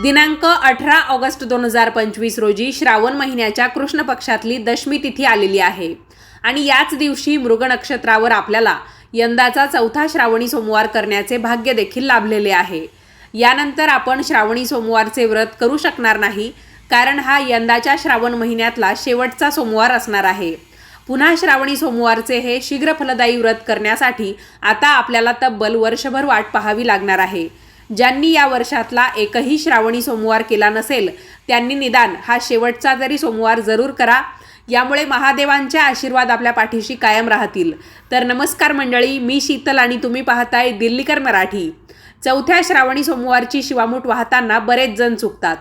दिनांक अठरा ऑगस्ट दोन हजार पंचवीस रोजी श्रावण महिन्याच्या कृष्ण पक्षातली दशमी तिथी आलेली आहे. आणि याच दिवशी मृग नक्षत्रावर आपल्याला यंदाचा चौथा श्रावणी सोमवार करण्याचे भाग्य देखील लाभलेले आहे. यानंतर आपण श्रावणी सोमवारचे व्रत करू शकणार नाही कारण हा यंदाच्या श्रावण महिन्यातला शेवटचा सोमवार असणार आहे. पुन्हा श्रावणी सोमवारचे हे शीघ्र फलदायी व्रत करण्यासाठी आता आपल्याला तब्बल वर्षभर वाट पाहावी लागणार आहे. ज्यांनी या वर्षातला एकही श्रावणी सोमवार केला नसेल त्यांनी निदान हा शेवटचा जरी सोमवार जरूर करा. यामुळे महादेवांचे आशीर्वाद आपल्या पाठीशी कायम राहतील. तर नमस्कार मंडळी मी शीतल आणि तुम्ही पाहताय दिल्लीकर मराठी. चौथ्या श्रावणी सोमवारची शिवामूठ वाहताना बरेच जण चुकतात.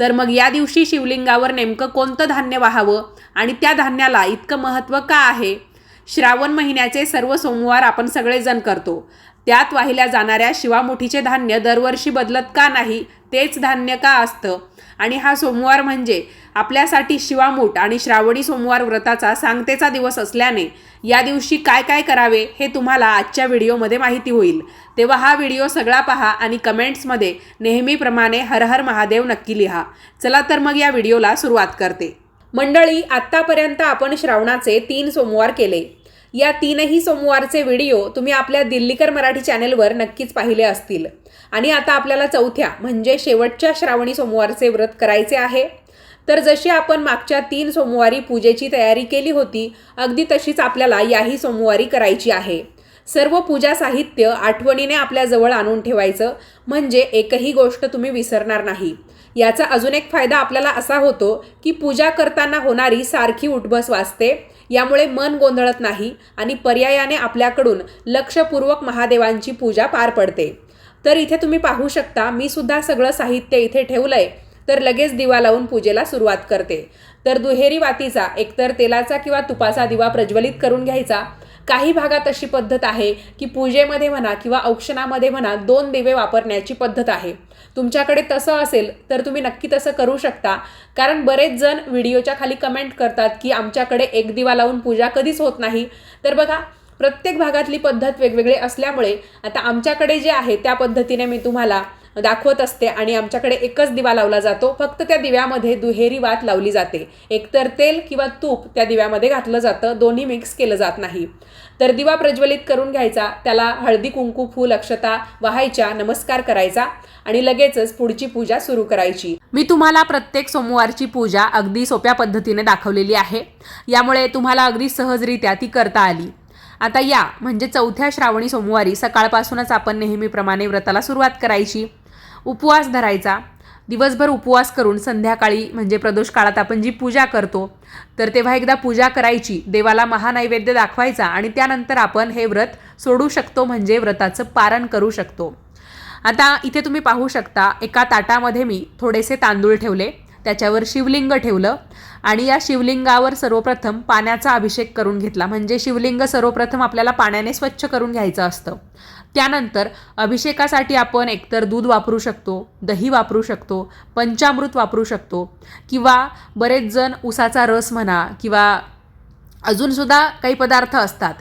तर मग या दिवशी शिवलिंगावर नेमकं कोणतं धान्य वाहावं आणि त्या धान्याला इतकं महत्त्व का आहे? श्रावण महिन्याचे सर्व सोमवार आपण सगळेजण करतो. त्यात वाहिल्या जाणाऱ्या शिवामुठीचे धान्य दरवर्षी बदलत का नाही तेच धान्य का असतं? आणि हा सोमवार म्हणजे आपल्यासाठी शिवामूठ आणि श्रावणी सोमवार व्रताचा सांगतेचा दिवस असल्याने या दिवशी काय काय करावे हे तुम्हाला आजच्या व्हिडिओमध्ये माहिती होईल. तेव्हा हा व्हिडिओ सगळा पहा आणि कमेंट्समध्ये नेहमीप्रमाणे हर हर महादेव नक्की लिहा. चला तर मग या व्हिडिओला सुरुवात करते. मंडळी आत्तापर्यंत आपण श्रावणाचे तीन सोमवार केले. या तीनही सोमवारचे व्हिडिओ तुम्ही आपल्या दिल्लीकर मराठी चॅनेलवर नक्कीच पाहिले असतील. आणि आता आपल्याला चौथ्या म्हणजे शेवटच्या श्रावणी सोमवारचे व्रत करायचे आहे. तर जशी आपण मागच्या तीन सोमवारी पूजेची तयारी केली होती अगदी तशीच आपल्याला याही सोमवारी करायची आहे. सर्व पूजा साहित्य आठवणीने आपल्याजवळ आणून ठेवायचं म्हणजे एकही गोष्ट तुम्ही विसरणार नाही. याचा अजून एक फायदा आपल्याला असा होतो की पूजा करताना होणारी सारखी उठबस वाचते यामुळे मन गोंधळत नाही आणि पर्यायाने आपल्याकडून लक्षपूर्वक महादेवांची पूजा पार पडते. तर इथे तुम्ही पाहू शकता मी सुद्धा सगळं साहित्य इथे ठेवलंय तर लगेच दिवा लावून पूजेला सुरुवात करते. तर दुहेरी वातीचा एकतर तेलाचा किंवा तुपाचा दिवा प्रज्वलित करून घ्यायचा. काही भागात अशी पद्धत आहे की पूजेमध्ये म्हणा किंवा औक्षणामध्ये म्हणा दोन दिवे वापरण्याची पद्धत आहे. तुमच्याकडे तसं असेल तर तुम्ही नक्की तसं करू शकता. कारण बरेच जण व्हिडिओच्या खाली कमेंट करतात की आमच्याकडे एक दिवा लावून पूजा कधीच होत नाही. तर बघा प्रत्येक भागातली पद्धत वेगवेगळी असल्यामुळे आता आमच्याकडे जे आहे त्या पद्धतीने मी तुम्हाला दाखवत असते आणि आमच्याकडे एकच दिवा लावला जातो. फक्त त्या दिव्यामध्ये दुहेरी वात लावली जाते. एकतर तेल किंवा तूप त्या दिव्यामध्ये घातलं जातं. दोन्ही मिक्स केलं जात नाही. तर दिवा प्रज्वलित करून घ्यायचा. त्याला हळदी कुंकू फूल अक्षता वाहायच्या नमस्कार करायचा आणि लगेचच पुढची पूजा सुरू करायची. मी तुम्हाला प्रत्येक सोमवारची पूजा अगदी सोप्या पद्धतीने दाखवलेली आहे. यामुळे तुम्हाला अगदी सहजरित्या ती करता आली. आता या म्हणजे चौथ्या श्रावणी सोमवारी सकाळपासूनच आपण नेहमीप्रमाणे व्रताला सुरुवात करायची. उपवास धरायचा. दिवसभर उपवास करून संध्याकाळी म्हणजे प्रदोष काळात आपण जी पूजा करतो तर तेव्हा एकदा पूजा करायची देवाला महानैवेद्य दाखवायचा आणि त्यानंतर आपण हे व्रत सोडू शकतो म्हणजे व्रताचं पारण करू शकतो. आता इथे तुम्ही पाहू शकता एका ताटामध्ये मी थोडेसे तांदूळ ठेवले त्याच्यावर शिवलिंग ठेवलं आणि या शिवलिंगावर सर्वप्रथम पाण्याचा अभिषेक करून घेतला. म्हणजे शिवलिंग सर्वप्रथम आपल्याला पाण्याने स्वच्छ करून घ्यायचं असतं. त्यानंतर अभिषेकासाठी आपण एकतर दूध वापरू शकतो दही वापरू शकतो पंचामृत वापरू शकतो किंवा बरेच जण उसाचा रस म्हणा किंवा अजूनसुद्धा काही पदार्थ असतात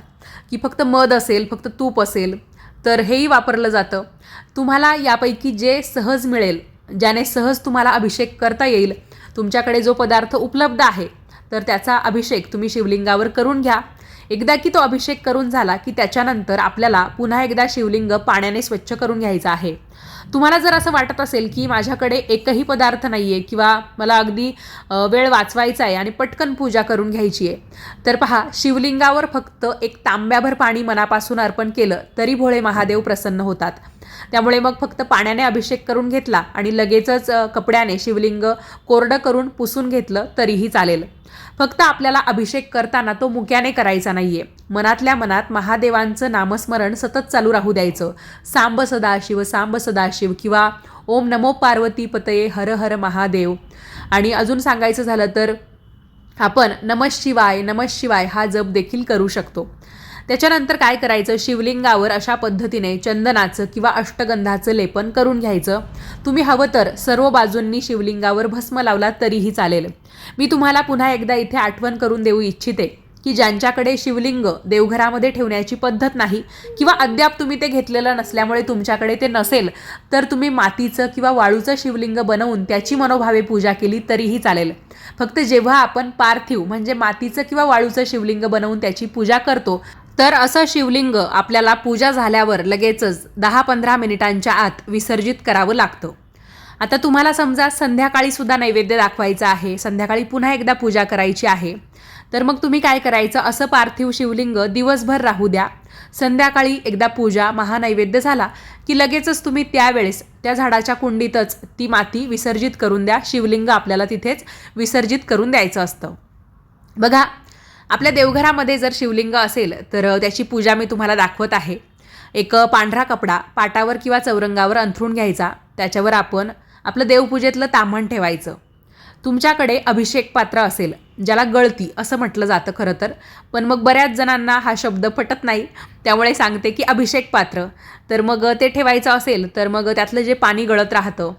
की फक्त मध असेल फक्त तूप असेल तर हेही वापरलं जातं. तुम्हाला यापैकी जे सहज मिळेल ज्याने सहज तुम्हाला अभिषेक करता येईल तुमच्याकडे जो पदार्थ उपलब्ध आहे तर त्याचा अभिषेक तुम्ही शिवलिंगावर करून घ्या. एकदा की तो अभिषेक करून झाला की त्याच्यानंतर आपल्याला पुन्हा एकदा शिवलिंग पाण्याने स्वच्छ करून घ्यायचं आहे. तुम्हाला जर असं वाटत असेल की माझ्याकडे एकही पदार्थ नाही आहे किंवा मला अगदी वेळ वाचवायचा आहे आणि पटकन पूजा करून घ्यायची आहे तर पहा शिवलिंगावर फक्त एक तांब्याभर पाणी मनापासून अर्पण केलं तरी भोळे महादेव प्रसन्न होतात. त्यामुळे मग फक्त पाण्याने अभिषेक करून घेतला आणि लगेचच कपड्याने शिवलिंग कोरडं करून पुसून घेतलं तरीही चालेल. फक्त आपल्याला अभिषेक करताना तो मुक्याने करायचा नाहीये. मनातल्या मनात महादेवांचं नामस्मरण सतत चालू राहू द्यायचं. सांब सदाशिव सांब सदाशिव किंवा ओम नमो पार्वती पतये हर हर महादेव. आणि अजून सांगायचं झालं तर आपण नमः शिवाय नमः शिवाय हा जप देखील करू शकतो. त्याच्यानंतर काय करायचं? शिवलिंगावर अशा पद्धतीने चंदनाचं किंवा अष्टगंधाचं लेपन करून घ्यायचं. तुम्ही हवं तर सर्व बाजूंनी शिवलिंगावर भस्म लावला तरीही चालेल. मी तुम्हाला पुन्हा एकदा इथे आठवण करून देऊ इच्छिते की ज्यांच्याकडे शिवलिंग देवघरामध्ये ठेवण्याची पद्धत नाही किंवा अद्याप तुम्ही ते घेतलेलं नसल्यामुळे तुमच्याकडे ते नसेल तर तुम्ही मातीचं किंवा वाळूचं शिवलिंग बनवून त्याची मनोभावे पूजा केली तरीही चालेल. फक्त जेव्हा आपण पार्थिव म्हणजे मातीचं किंवा वाळूचं शिवलिंग बनवून त्याची पूजा करतो तर असं शिवलिंग आपल्याला पूजा झाल्यावर लगेचच दहा पंधरा मिनिटांच्या आत विसर्जित करावं लागतं. आता तुम्हाला समजा संध्याकाळी सुद्धा नैवेद्य दाखवायचं आहे संध्याकाळी पुन्हा एकदा पूजा करायची आहे तर मग तुम्ही काय करायचं? असं पार्थिव शिवलिंग दिवसभर राहू द्या. संध्याकाळी एकदा पूजा महानैवेद्य झाला की लगेचच तुम्ही त्यावेळेस त्या झाडाच्या कुंडीतच ती माती विसर्जित करून द्या. शिवलिंग आपल्याला तिथेच विसर्जित करून द्यायचं असतं. बघा आपल्या देवघरामध्ये जर शिवलिंग असेल तर त्याची पूजा मी तुम्हाला दाखवत आहे. एक पांढरा कपडा पाटावर किंवा चौरंगावर अंथरून घ्यायचा. त्याच्यावर आपण आपलं देवपूजेतलं ताम्हण ठेवायचं. तुमच्याकडे अभिषेक पात्र असेल ज्याला गळती असं म्हटलं जातं खरं तर. पण मग बऱ्याच जणांना हा शब्द पटत नाही. त्यामुळे सांगते की अभिषेक पात्र. तर मग ते ठेवायचं असेल तर मग त्यातलं जे पाणी गळत राहतं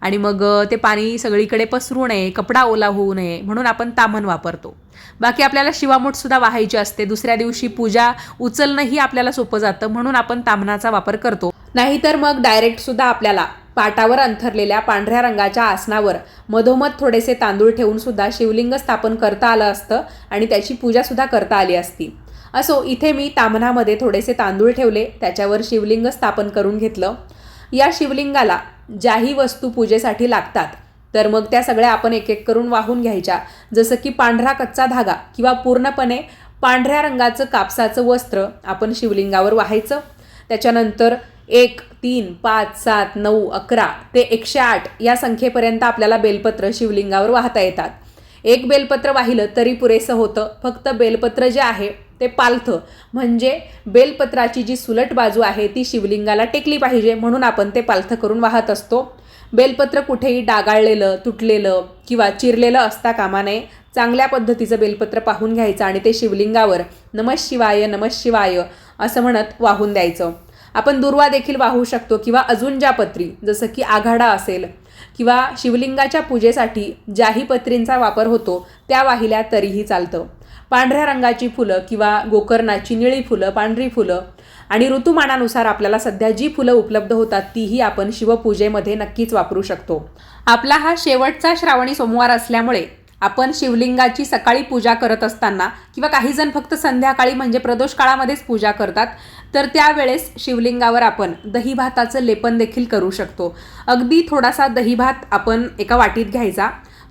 आणि मग ते पाणी सगळीकडे पसरू नये कपडा ओला होऊ नये म्हणून आपण तामण वापरतो. बाकी आपल्याला शिवामूठसुद्धा वाहायची असते. दुसऱ्या दिवशी पूजा उचलणंही आपल्याला सोपं जातं म्हणून आपण तामणाचा वापर करतो. नाहीतर मग डायरेक्टसुद्धा आपल्याला पाटावर अंथरलेल्या पांढऱ्या रंगाच्या आसनावर मधोमध थोडेसे तांदूळ ठेवून सुद्धा शिवलिंग स्थापन करता आलं असतं आणि त्याची पूजासुद्धा करता आली असती. असो इथे मी तामनामध्ये थोडेसे तांदूळ ठेवले त्याच्यावर शिवलिंग स्थापन करून घेतलं. या शिवलिंगाला ज्याही वस्तू पूजेसाठी लागतात तर मग त्या सगळ्या आपण एक एक करून वाहून घ्यायच्या. जसं की पांढरा कच्चा धागा किंवा पूर्णपणे पांढऱ्या रंगाचं कापसाचं वस्त्र आपण शिवलिंगावर वाहायचं. त्याच्यानंतर एक तीन पाच सात नऊ अकरा ते एकशे आठ या संख्येपर्यंत आपल्याला बेलपत्र शिवलिंगावर वाहता येतात. एक बेलपत्र वाहिलं तरी पुरेसं होतं. फक्त बेलपत्र जे आहे ते पालथं. म्हणजे बेलपत्राची जी सुलट बाजू आहे ती शिवलिंगाला टेकली पाहिजे म्हणून आपण ते पालथं करून वाहत असतो. बेलपत्र कुठेही डागाळलेलं तुटलेलं किंवा चिरलेलं असता कामा नये. चांगल्या पद्धतीचं बेलपत्र पाहून घ्यायचं आणि ते शिवलिंगावर नमः शिवाय नमः शिवाय असं म्हणत वाहून द्यायचं. आपण दुर्वा देखील वाहू शकतो किंवा अजून ज्या पत्री जसं की आघाडा असेल किंवा शिवलिंगाच्या पूजेसाठी ज्याही पत्रींचा वापर होतो त्या वाहिल्या तरीही चालतं. पांढऱ्या रंगाची फुलं किंवा गोकर्णाची निळी फुलं पांढरी फुलं. आणि ऋतुमानानुसार आपल्याला सध्या जी फुलं उपलब्ध होतात तीही आपण शिवपूजेमध्ये नक्कीच वापरू शकतो. आपला हा शेवटचा श्रावणी सोमवार असल्यामुळे आपण शिवलिंगाची सकाळी पूजा करत असताना किंवा काही जण फक्त संध्याकाळी म्हणजे प्रदोष काळामध्येच पूजा करतात तर त्यावेळेस शिवलिंगावर आपण दही भाताचं लेपन देखील करू शकतो. अगदी थोडासा दही भात आपण एका वाटीत घ्यायचा.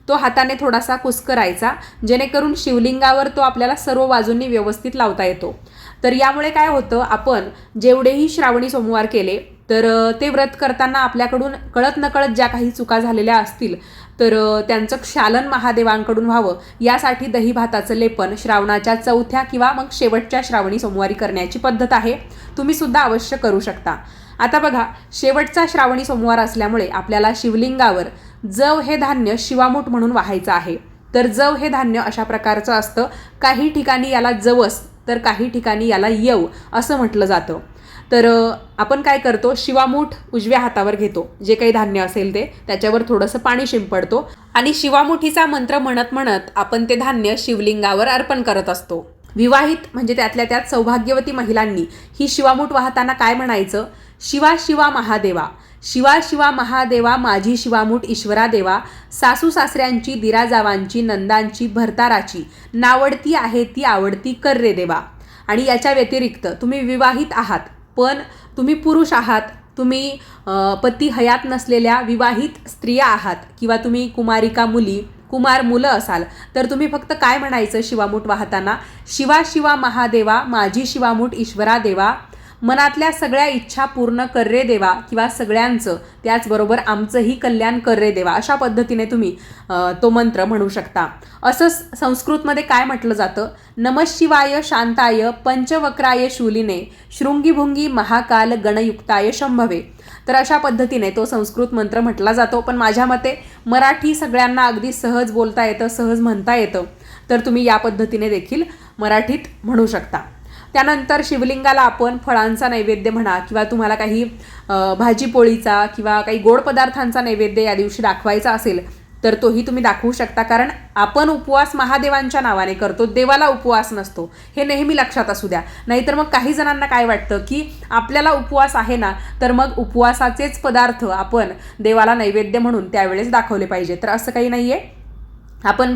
तो हाताने थोडासा कुस्करायचा जेणेकरून शिवलिंगावर तो आपल्याला सर्व बाजूंनी व्यवस्थित लावता येतो. तर यामुळे काय होतं आपण जेवढेही श्रावणी सोमवार केले तर ते व्रत करताना आपल्याकडून कळत नकळत ज्या काही चुका झालेल्या असतील तर त्यांचं क्षालन महादेवांकडून व्हावं. यासाठी दही भाताचं लेपन श्रावणाच्या चौथ्या किंवा मग शेवटच्या श्रावणी सोमवारी करण्याची पद्धत आहे. तुम्ही सुद्धा अवश्य करू शकता. आता बघा शेवटचा श्रावणी सोमवार असल्यामुळे आपल्याला शिवलिंगावर जव हे धान्य शिवामूठ म्हणून वाहायचं आहे. तर जव हे धान्य अशा प्रकारचं असतं काही ठिकाणी याला जवस तर काही ठिकाणी याला यव असं म्हटलं जातं. तर आपण काय करतो शिवामूठ उजव्या हातावर घेतो जे काही धान्य असेल ते त्याच्यावर थोडंसं पाणी शिंपडतो आणि शिवामुठीचा मंत्र म्हणत म्हणत आपण ते धान्य शिवलिंगावर अर्पण करत असतो. विवाहित म्हणजे त्यातल्या त्यात सौभाग्यवती महिलांनी ही शिवामूठ वाहताना काय म्हणायचं? शिवा शिवा महादेवा. शिवा शिवा महादेवा माझी शिवामूठ ईश्वरा देवा. सासू सासऱ्यांची दिराजावांची नंदांची भरताराची. नावडती आहे ती आवडती कर रे देवा. आणि याच्या व्यतिरिक्त तुम्ही विवाहित आहात पण तुम्ही पुरुष आहात. तुम्ही पती हयात नसलेल्या विवाहित स्त्रिया आहात किंवा तुम्ही कुमारिका मुली कुमार मुलं असाल तर तुम्ही फक्त काय म्हणायचं शिवामूठ वाहताना? शिवा शिवा महादेवा माझी शिवामूठ ईश्वरा देवा. मनातल्या सगळ्या इच्छा पूर्ण कर रे देवा किंवा सगळ्यांचं त्याचबरोबर आमचंही कल्याण कर रे देवा अशा पद्धतीने तुम्ही तो मंत्र म्हणू शकता. असंच संस्कृतमध्ये काय म्हटलं जातं? नमशिवाय शांताय पंचवक्राय शूलिने शृंगीभुंगी महाकाल गणयुक्ताय शंभवे. तर अशा पद्धतीने तो संस्कृत मंत्र म्हटला जातो. पण माझ्या मते मराठी सगळ्यांना अगदी सहज बोलता येतं सहज म्हणता येतं. तर तुम्ही या पद्धतीने देखील मराठीत म्हणू शकता. त्यानंतर शिवलिंगाला आपण फळांचा नैवेद्य म्हणा किंवा तुम्हाला काही भाजीपोळीचा किंवा काही गोड पदार्थांचा नैवेद्य या दिवशी दाखवायचा असेल तर तोही तुम्ही दाखवू शकता. कारण आपण उपवास महादेवांच्या नावाने करतो देवाला उपवास नसतो. हे नेहमी लक्षात असू द्या. नाहीतर मग काही जणांना काय वाटतं की आपल्याला उपवास आहे ना तर मग उपवासाचेच पदार्थ आपण देवाला नैवेद्य म्हणून त्यावेळेस दाखवले पाहिजे. तर असं काही नाही आहे आपण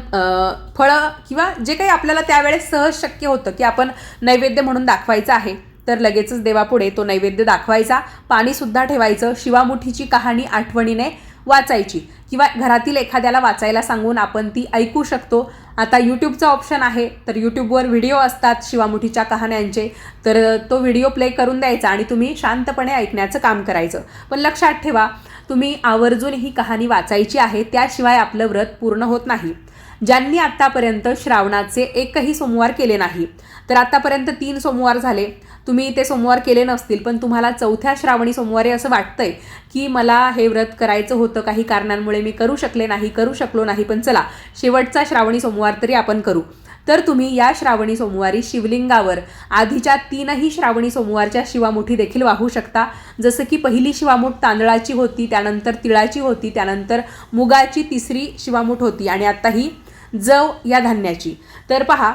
फळं किंवा जे काही आपल्याला त्यावेळेस सहज शक्य होतं की आपण नैवेद्य म्हणून दाखवायचं आहे तर लगेचच देवापुढे तो नैवेद्य दाखवायचा. पाणीसुद्धा ठेवायचं. शिवामुठीची कहाणी आठवणीने वाचायची. किंवा घरातील एखाद्याला वाचायला सांगून आपण ती ऐकू शकतो. आता यूट्यूबचं ऑप्शन आहे. तर यूट्यूबवर व्हिडिओ असतात शिवामुठीच्या कहाण्यांचे. तर तो व्हिडिओ प्ले करून द्यायचा आणि तुम्ही शांतपणे ऐकण्याचं काम करायचं. पण लक्षात ठेवा तुम्ही आवर्जून ही कहाणी वाचायची आहे. त्याशिवाय आपलं व्रत पूर्ण होत नाही. ज्यांनी आत्तापर्यंत श्रावणाचे एकही सोमवार केले नाही. तर आत्तापर्यंत तीन सोमवार झाले. तुम्ही ते सोमवार केले नसतील पण तुम्हाला चौथ्या श्रावणी सोमवारी असं वाटतंय की मला हे व्रत करायचं होतं काही कारणांमुळे मी करू शकले नाही करू शकलो नाही पण चला शेवटचा श्रावणी सोमवार तरी आपण करू. तर तुम्ही या श्रावणी सोमवारी शिवलिंगावर आधीच्या तीनही श्रावणी सोमवारच्या शिवामुठी देखील वाहू शकता. जसं की पहिली शिवामूठ तांदळाची होती त्यानंतर तिळाची होती त्यानंतर मुगाची तिसरी शिवामूठ होती आणि आता ही जव या धान्याची. तर पहा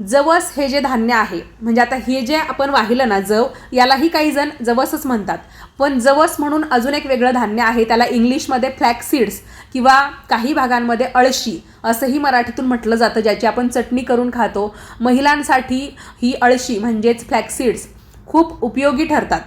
जवस हे जे धान्य आहे म्हणजे आता हे जे आपण वाहिलं ना जव यालाही काही जण जवसच म्हणतात. पण जवस म्हणून अजून एक वेगळं धान्य आहे त्याला इंग्लिशमध्ये फ्लॅक्सीड्स किंवा काही भागांमध्ये अळशी असंही मराठीतून म्हटलं जातं ज्याची आपण चटणी करून खातो. महिलांसाठी ही अळशी म्हणजेच फ्लॅक्सीड्स खूप उपयोगी ठरतात.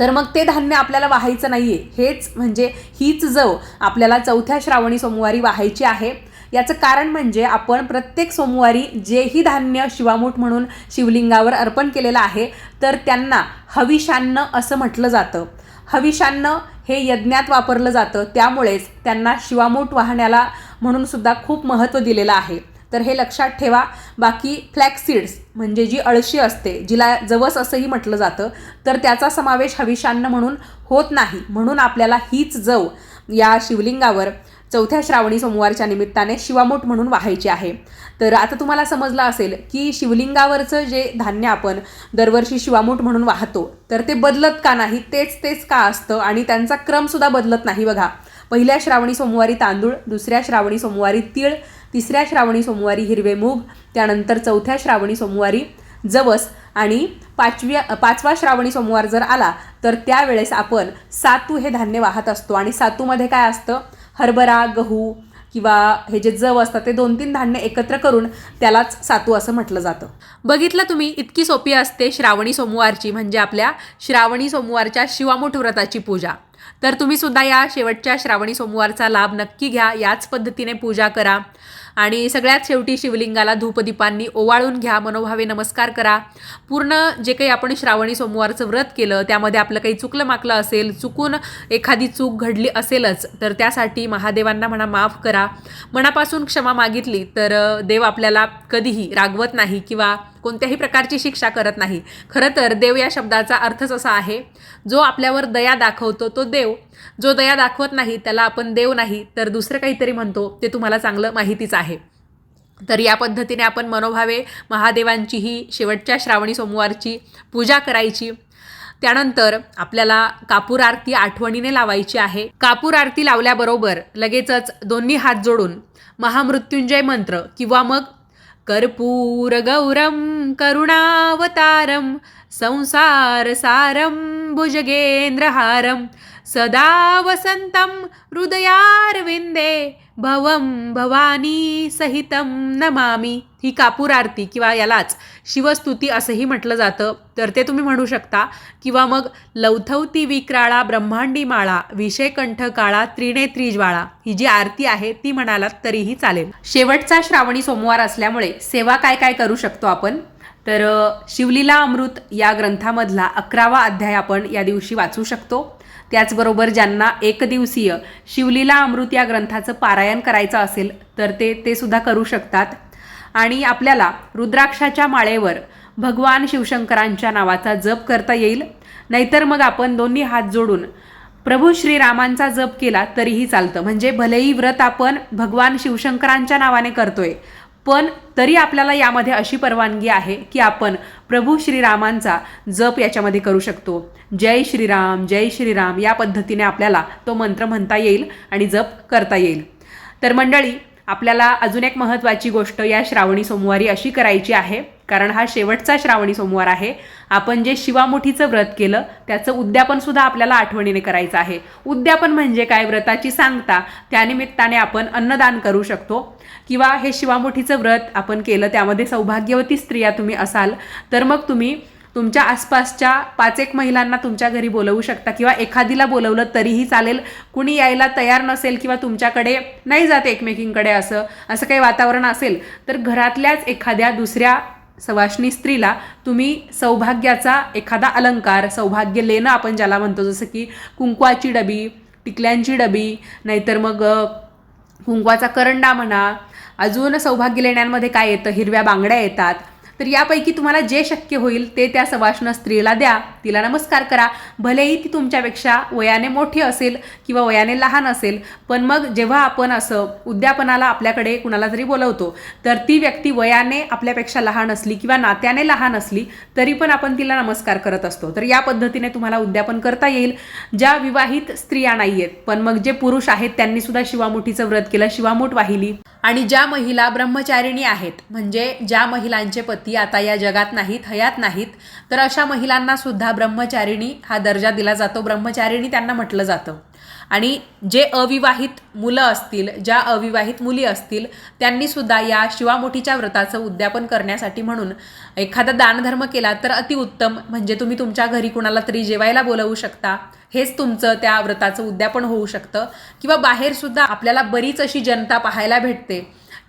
तर मग ते धान्य आपल्याला वाहायचं नाही आहे हेच म्हणजे हीच जव आपल्याला चौथ्या श्रावणी सोमवारी वाहायची आहे. याचं कारण म्हणजे आपण प्रत्येक सोमवारी जेही धान्य शिवामूठ म्हणून शिवलिंगावर अर्पण केलेलं आहे तर त्यांना हविषान्न असं म्हटलं जातं. हविषान्न हे यज्ञात वापरलं जातं. त्यामुळेच त्यांना शिवामूठ वाहण्याला म्हणून सुद्धा खूप महत्त्व दिलेलं आहे. तर हे लक्षात ठेवा. बाकी फ्लॅक्सीड्स म्हणजे जी अळशी असते जिला जवस असंही म्हटलं जातं तर त्याचा समावेश हविषान्न म्हणून होत नाही. म्हणून आपल्याला हीच जव या शिवलिंगावर चौथ्या श्रावणी सोमवारच्या निमित्ताने शिवामूठ म्हणून वाहायची आहे. तर आता तुम्हाला समजलं असेल की शिवलिंगावरचं जे धान्य आपण दरवर्षी शिवामूठ म्हणून वाहतो तर ते बदलत का नाही तेच तेच का असतं आणि त्यांचा क्रमसुद्धा बदलत नाही बघा. पहिल्या श्रावणी सोमवारी तांदूळ दुसऱ्या श्रावणी सोमवारी तीळ तिसऱ्या श्रावणी सोमवारी हिरवे मूग त्यानंतर चौथ्या श्रावणी सोमवारी जवस आणि पाचव्या पाचवा श्रावणी सोमवार जर आला तर त्यावेळेस आपण सातू हे धान्य वाहत असतो. आणि सातूमध्ये काय असतं? हरभरा गहू किंवा हे जे जव असतात ते दोन तीन धान्य एकत्र करून त्यालाच सातू असं म्हटलं जातं. बघितलं तुम्ही इतकी सोपी असते श्रावणी सोमवारची म्हणजे आपल्या श्रावणी सोमवारच्या शिवामुठ व्रताची पूजा. तर तुम्ही सुद्धा या शेवटच्या श्रावणी सोमवारचा लाभ नक्की घ्या याच पद्धतीने पूजा करा. आणि सगळ्यात शेवटी शिवलिंगाला धूपदीपांनी ओवाळून घ्या. मनोभावे नमस्कार करा. पूर्ण जे काही आपण श्रावणी सोमवारचं व्रत केलं त्यामध्ये आपलं काही चुकलं माकलं असेल चुकून एखादी चूक घडली असेलच तर त्यासाठी महादेवांना म्हणा माफ करा. मनापासून क्षमा मागितली तर देव आपल्याला कधीही रागवत नाही किंवा कोणत्याही प्रकारची शिक्षा करत नाही. खरं तर देव या शब्दाचा अर्थच असा आहे जो आपल्यावर दया दाखवतो तो देव. जो दया दाखवत नाही त्याला आपण देव नाही तर दुसरं काहीतरी म्हणतो ते तुम्हाला चांगलं माहितीच आहे. तर या पद्धतीने आपण मनोभावे महादेवांची ही शेवटच्या श्रावणी सोमवारची पूजा करायची. त्यानंतर आपल्याला कापूर आरती आठवणीने लावायची आहे. कापूर आरती लावल्याबरोबर लगेचच दोन्ही हात जोडून महामृत्युंजय मंत्र किंवा मग कर्पूरगौरं करुणावतारं संसारसारं भुजगेन्द्रहारं सदा वसन्तं हृदयार्विन्दे भवं भवानी नमामि। ही कापूर आरती किंवा यालाच शिवस्तुती असंही म्हटलं जातं. तर ते तुम्ही म्हणू शकता. किंवा मग लवथवती विक्राळा ब्रह्मांडी माळा विषय कंठ काळा त्रिनेत्री ज्वाळा ही जी आरती आहे ती म्हणालात तरीही चालेल. शेवटचा श्रावणी सोमवार असल्यामुळे सेवा काय काय करू शकतो आपण? तर शिवलीला अमृत या ग्रंथामधला अकरावा अध्याय आपण या दिवशी वाचू शकतो. त्याचबरोबर ज्यांना एकदिवसीय शिवलीला अमृत या ग्रंथाचं पारायण करायचं असेल तर ते ते सुद्धा करू शकतात. आणि आपल्याला रुद्राक्षाच्या माळेवर भगवान शिवशंकरांच्या नावाचा जप करता येईल. नाहीतर मग आपण दोन्ही हात जोडून प्रभू श्रीरामांचा जप केला तरीही चालतं. म्हणजे भलेही व्रत आपण भगवान शिवशंकरांच्या नावाने करतोय पण तरी आपल्याला यामध्ये अशी परवानगी आहे की आपण प्रभू श्रीरामांचा जप याच्यामध्ये करू शकतो. जय श्रीराम जय श्रीराम या पद्धतीने आपल्याला तो मंत्र म्हणता येईल आणि जप करता येईल. तर मंडळी आपल्याला अजून एक महत्त्वाची गोष्ट या श्रावणी सोमवारी अशी करायची आहे. कारण हा शेवटचा श्रावणी सोमवार आहे. आपण जे शिवामुठीचं व्रत केलं त्याचं उद्यापनसुद्धा आपल्याला आठवणीने करायचं आहे. उद्यापन म्हणजे काय? व्रताची सांगता. त्यानिमित्ताने आपण अन्नदान करू शकतो. किंवा हे शिवामुठीचं व्रत आपण केलं त्यामध्ये सौभाग्यवती स्त्रिया तुम्ही असाल तर मग तुम्ही तुमच्या आसपासच्या पाच एक महिलांना तुमच्या घरी बोलवू शकता किंवा एखादीला बोलवलं तरीही चालेल. कुणी यायला तयार नसेल किंवा तुमच्याकडे नाही जात एकमेकींकडे असं असं काही वातावरण असेल तर घरातल्याच एखाद्या दुसऱ्या सवाष्णी स्त्रीला तुम्ही सौभाग्याचा एखादा अलंकार सौभाग्य लेणं आपण ज्याला म्हणतो जसं की कुंकवाची डबी टिकल्यांची डबी नाहीतर मग कुंकवाचा करंडा म्हणा अजून सौभाग्य लेण्यांमध्ये काय येतं? हिरव्या बांगड्या येतात. तर यापैकी तुम्हाला जे शक्य होईल ते त्या सवाष्ण स्त्रीला द्या. तिला नमस्कार करा. भलेही ती तुमच्यापेक्षा वयाने मोठी असेल किंवा वयाने लहान असेल पण मग जेव्हा आपण असं उद्यापनाला आपल्याकडे कुणाला जरी बोलवतो तर ती व्यक्ती वयाने आपल्यापेक्षा लहान असली किंवा नात्याने लहान असली तरी पण आपण तिला नमस्कार करत असतो. तर या पद्धतीने तुम्हाला उद्यापन करता येईल. ज्या विवाहित स्त्रिया नाही आहेत पण मग जे पुरुष आहेत त्यांनी सुद्धा शिवामुठीचं व्रत केलं शिवामूठ वाहिली. आणि ज्या महिला ब्रह्मचारिणी आहेत म्हणजे ज्या महिलांचे पती आता या जगात नाहीत हयात नाहीत तर अशा महिलांना सुद्धा ब्रह्मचारिणी हा दर्जा दिला जातो. ब्रह्मचारिणी त्यांना म्हटलं जातं. आणि जे अविवाहित मुलं असतील ज्या अविवाहित मुली असतील त्यांनी सुद्धा या शिवामुठीच्या व्रताचं उद्यापन करण्यासाठी म्हणून एखादा दानधर्म केला तर अतिउत्तम म्हणजे तुम्ही तुमच्या घरी कुणाला तरी जेवायला बोलवू शकता. हेच तुमचं त्या व्रताचं उद्यापन होऊ शकतं. किंवा बाहेरसुद्धा आपल्याला बरीच अशी जनता पाहायला भेटते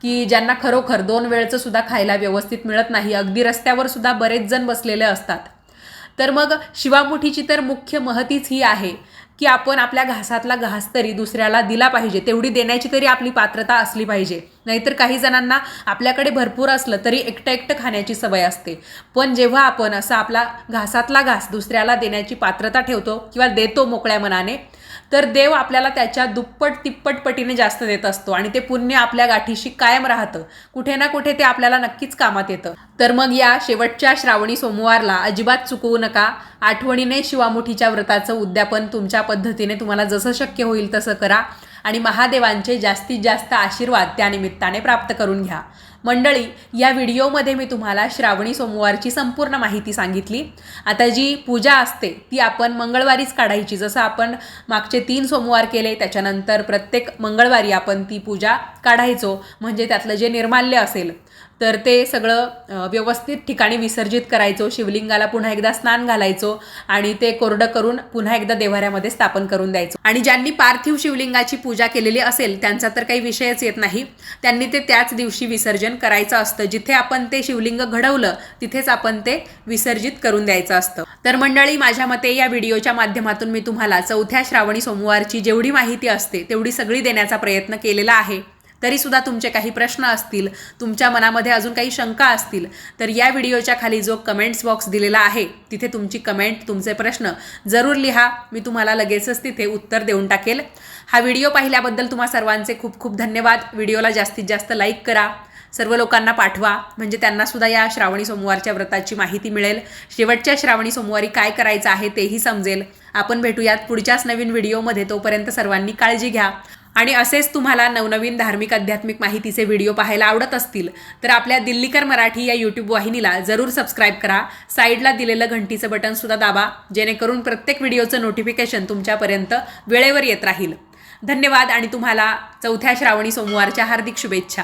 की ज्यांना खरोखर दोन वेळचं सुद्धा खायला व्यवस्थित मिळत नाही. अगदी रस्त्यावर सुद्धा बरेच जण बसलेले असतात. तर मग शिवामुठीची तर मुख्य महतीच ही आहे. की आपण आपल्या घासातला घास तरी दुसऱ्याला दिला पाहिजे. तेवढी देण्याची तरी आपली पात्रता असली पाहिजे. नाहीतर काही जणांना आपल्याकडे भरपूर असलं तरी एकटं एकटं खाण्याची सवय असते. पण जेव्हा आपण असं आपला घासातला घास दुसऱ्याला देण्याची पात्रता ठेवतो किंवा देतो मोकळ्या मनाने तर देव आपल्याला त्याच्या दुप्पट तिप्पट पटीने जास्त देत असतो आणि ते पुण्य आपल्या गाठीशी कायम राहतं. कुठे ना कुठे ते आपल्याला नक्कीच कामात येतं. तर मग या शेवटच्या श्रावणी सोमवारला अजिबात चुकवू नका. आठवणीने शिवामुठीच्या व्रताचं उद्यापन तुमच्या पद्धतीने तुम्हाला जसं शक्य होईल तसं करा आणि महादेवांचे जास्तीत जास्त आशीर्वाद त्यानिमित्ताने प्राप्त करून घ्या. मंडळी या व्हिडिओमध्ये मी तुम्हाला श्रावणी सोमवारची संपूर्ण माहिती सांगितली. आता जी पूजा असते ती आपण मंगळवारीच काढायची. जसं आपण मागचे तीन सोमवार केले त्याच्यानंतर प्रत्येक मंगळवारी आपण ती पूजा काढायचो. म्हणजे त्यातलं जे निर्माल्य असेल तर ते सगळं व्यवस्थित ठिकाणी विसर्जित करायचो. शिवलिंगाला पुन्हा एकदा स्नान घालायचो आणि ते कोरडं करून पुन्हा एकदा देव्हाऱ्यामध्ये स्थापन करून द्यायचो. आणि ज्यांनी पार्थिव शिवलिंगाची पूजा केलेली असेल त्यांचा तर काही विषयच येत नाही. त्यांनी ते त्याच दिवशी विसर्जन करायचं असतं. जिथे आपण ते शिवलिंग घडवलं तिथेच आपण ते विसर्जित करून द्यायचं असतं. तर मंडळी माझ्या मते या व्हिडिओच्या माध्यमातून मी तुम्हाला चौथ्या श्रावणी सोमवारची जेवढी माहिती असते तेवढी सगळी देण्याचा प्रयत्न केलेला आहे. तरीसुद्धा तुमचे काही प्रश्न असतील तुमच्या मनामध्ये अजून काही शंका असतील तर या व्हिडिओच्या खाली जो कमेंट्स बॉक्स दिलेला आहे तिथे तुमची कमेंट तुमचे प्रश्न जरूर लिहा. मी तुम्हाला लगेचच तिथे उत्तर देऊन टाकेल. हा व्हिडिओ पाहिल्याबद्दल तुम्हा सर्वांचे खूप खूप धन्यवाद. व्हिडिओला जास्तीत जास्त लाईक करा. सर्व लोकांना पाठवा. म्हणजे त्यांनासुद्धा या श्रावणी सोमवारच्या व्रताची माहिती मिळेल. शेवटच्या श्रावणी सोमवारी काय करायचं आहे तेही समजेल. आपण भेटूयात पुढच्याच नवीन व्हिडिओमध्ये. तोपर्यंत सर्वांनी काळजी घ्या. आणि असेच तुम्हाला नवनवीन धार्मिक आध्यात्मिक माहितीचे व्हिडिओ पाहायला आवडत असतील तर आपल्या दिल्लीकर मराठी या यूट्यूब वाहिनीला जरूर सबस्क्राईब करा. साईडला दिलेलं घंटीचं बटनसुद्धा दाबा जेणेकरून प्रत्येक व्हिडिओचं नोटिफिकेशन तुमच्यापर्यंत वेळेवर येत राहील. धन्यवाद आणि तुम्हाला चौथ्या श्रावणी सोमवारच्या हार्दिक शुभेच्छा.